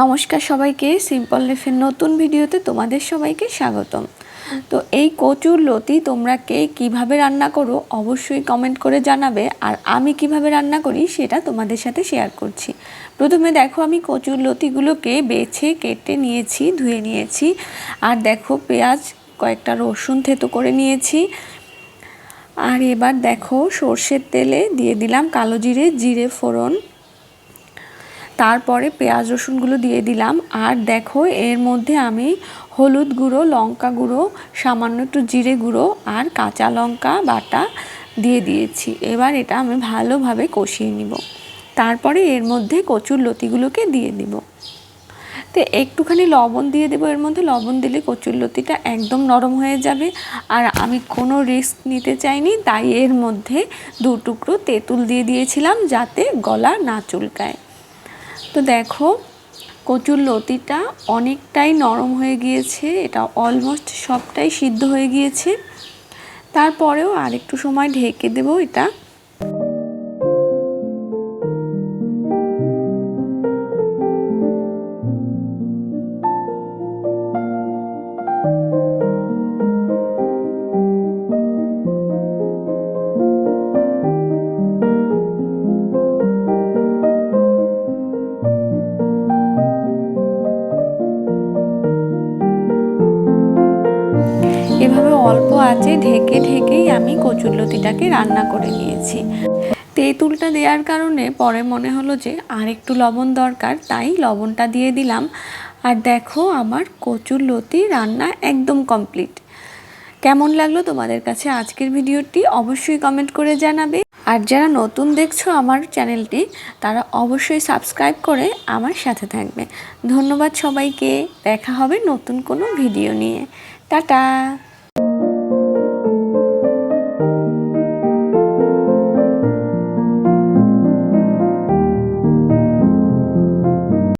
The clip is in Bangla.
নমস্কার সবাইকে সিম্পল লাইফের নতুন ভিডিওতে তোমাদের সবাইকে স্বাগতম। তো এই কচুর লতি তোমরা কে কীভাবে রান্না করো অবশ্যই কমেন্ট করে জানাবে, আর আমি কীভাবে রান্না করি সেটা তোমাদের সাথে শেয়ার করছি। প্রথমে দেখো আমি কচুর লতিগুলোকে বেছে, কেটে নিয়েছি, ধুয়ে নিয়েছি। আর দেখো পেঁয়াজ, কয়েকটা রসুন থেতো করে নিয়েছি। আর এবার দেখো সর্ষের তেলে দিয়ে দিলাম কালো জিরে জিরে ফোড়ন। তারপরে পেঁয়াজ রসুনগুলো দিয়ে দিলাম। আর দেখো, এর মধ্যে আমি হলুদ গুঁড়ো, লঙ্কা গুঁড়ো, সামান্য একটু জিরে গুঁড়ো আর কাঁচা লঙ্কা বাটা দিয়ে দিয়েছি। এবার এটা আমি ভালোভাবে কষিয়ে নিব। তারপরে এর মধ্যে কচুর লতিগুলোকে দিয়ে দিব। তো একটুখানি লবণ দিয়ে দেবো এর মধ্যে। লবণ দিলে কচুর লতিটা একদম নরম হয়ে যাবে। আর আমি কোনো রিস্ক নিতে চাইনি, তাই এর মধ্যে দু টুকরো তেঁতুল দিয়ে দিয়েছিলাম যাতে গলা না চুলকায়। তো দেখো, কচুর লতিটা অনেকটাই নরম হয়ে গিয়েছে, এটা অলমোস্ট সবটাই সিদ্ধ হয়ে গিয়েছে। তারপরেও আরেকটু সময় ঢেকে দেবো এটা। এভাবে অল্প আঁচে ঢেকে ঢেকেই আমি কচুরলতিটাকে রান্না করে নিয়েছি। তেঁতুলটা দেওয়ার কারণে পরে মনে হলো যে আর একটু লবণ দরকার, তাই লবণটা দিয়ে দিলাম। আর দেখো আমার কচুর লতি রান্না একদম কমপ্লিট। কেমন লাগল তোমাদের কাছে আজকের ভিডিওটি অবশ্যই কমেন্ট করে জানাবে। আর যারা নতুন দেখছ আমার চ্যানেলটি, তারা অবশ্যই সাবস্ক্রাইব করে আমার সাথে থাকবে। ধন্যবাদ সবাইকে, দেখা হবে নতুন কোনো ভিডিও নিয়ে। টাটা!